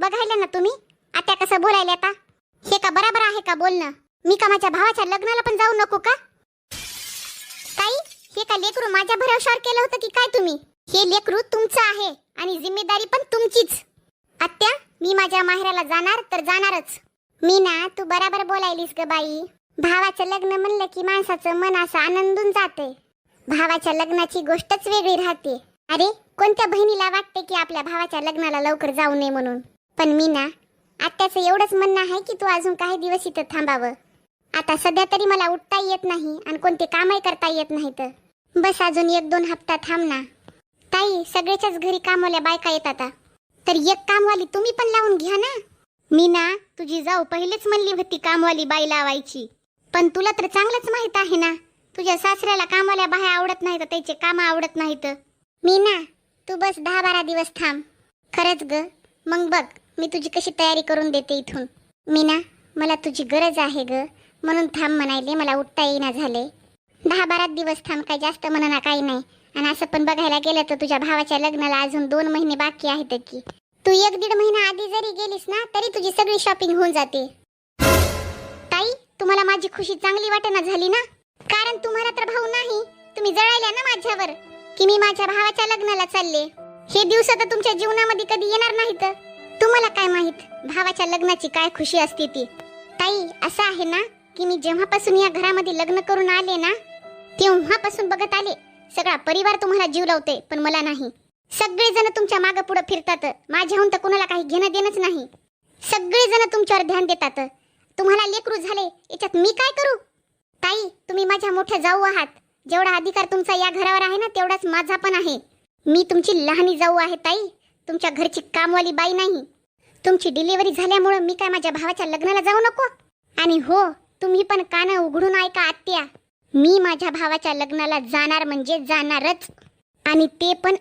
बघायला ना तुम्ही? आता कसं बोलायला आता हे का बराबर आहे का बोलणं? मी का माझ्या भावाच्या लग्नाला पण जाऊ नको का? ताई हे का लेकरू माझ्या भरवशावर केलं होतं की काय तुम्ही? हे लेकरू तुमचं आहे आणि जिम्मेदारी पण तुमचीच. आत्या मी माझ्या माहेराला जाणार तर जाणारच. मी ना तू बराबर बोलायलीस ग बाई. भावाचं लग्न म्हणलं की माणसाचं मन असं आनंदून जाते भावाच्या लग्नाची गोष्टच वेगळी राहते. अरे कोणत्या बहिणीला वाटते की आपल्या भावाच्या लग्नाला लवकर जाऊ नये म्हणून? पण मी ना आत्याचं एवढंच म्हणणं आहे की तू अजून काही दिवस इथं थांबावं. आता सध्या तरी मला उठता येत नाही आणि कोणते कामही करता येत नाही तर. बस अजून एक दोन हप्ता थांब ना. ताई सगळ्याच्याच घरी कामवाल्या बायका येतात तर एक कामवाली तुम्ही पण लावून घ्या ना. मी ना तुझी जाऊ पहिलेच म्हणली होती कामवाली बाई लावायची. पण तुला तर चांगलंच माहीत आहे ना. तुझ्या सासऱ्याला कामाला बाहेर आवडत नाही तर त्याचे काम आवडत नाहीत. मी ना तू बस दहा बारा दिवस थांब. खरंच ग मग बघ. मी तुझी कशी तयारी करून देते इथून? मी ना मला तुझी गरज आहे ग. म्हणून थांब म्हणायले मला उठता येईना झाले. दहा बारा दिवस थांब काय जास्त म्हणा काही नाही. आणि असं पण बघायला गेलं तर तुझ्या भावाच्या लग्नाला अजून दोन महिने बाकी आहेत की. तू एक दीड महिना आधी जरी गेलीस ना तरी तुझी सगळी शॉपिंग होऊन जाते. ताई तुम्हाला माझी खुशी चांगली वाटेना झाली ना? कारण तुम्हाला तर भाऊ नाही. तुम्ही जळायला ना माझ्यावर. की मी माझ्या भावाच्या लग्नाला चालले. हे दिवस तर तुमच्या जीवनामध्ये कधी येणार नाहीत. तुम्हाला काय माहीत? भावाच्या लग्नाची काय खुशी असते ती. ताई असं आहे ना की मी जेव्हापासून या घरामध्ये लग्न करून आले ना तेव्हापासून बघत आले. सगळा परिवार तुम्हाला जीव लावते पण मला नाही. सगळेजण तुमच्या मागं पुढे फिरतात. माझ्याहून तर कुणाला काही घेणं देणंच नाही. सगळेजण तुमच्यावर ध्यान देतात. तुम्हाला लेकरू झाले याच्यात मी काय करू? ताई तुम्ही माझ्या मोठ्या जाऊ आहात. जेवढा अधिकार तुमचा या घरावर आहे ना तेवढाच माझा पण आहे. मी तुमची लहानी जाऊ आहे ताई. तुमच्या घरची कामवाली बाई नाही. तुमची डिलिव्हरी झाल्यामुळं मी काय माझ्या भावाच्या लग्नाला जाऊ नको? आणि हो तुम्ही पण कानं उघडून ऐका आत्या. मी माझ्या भावाच्या लग्नाला जाणार म्हणजे जाणारच. आणि ते पण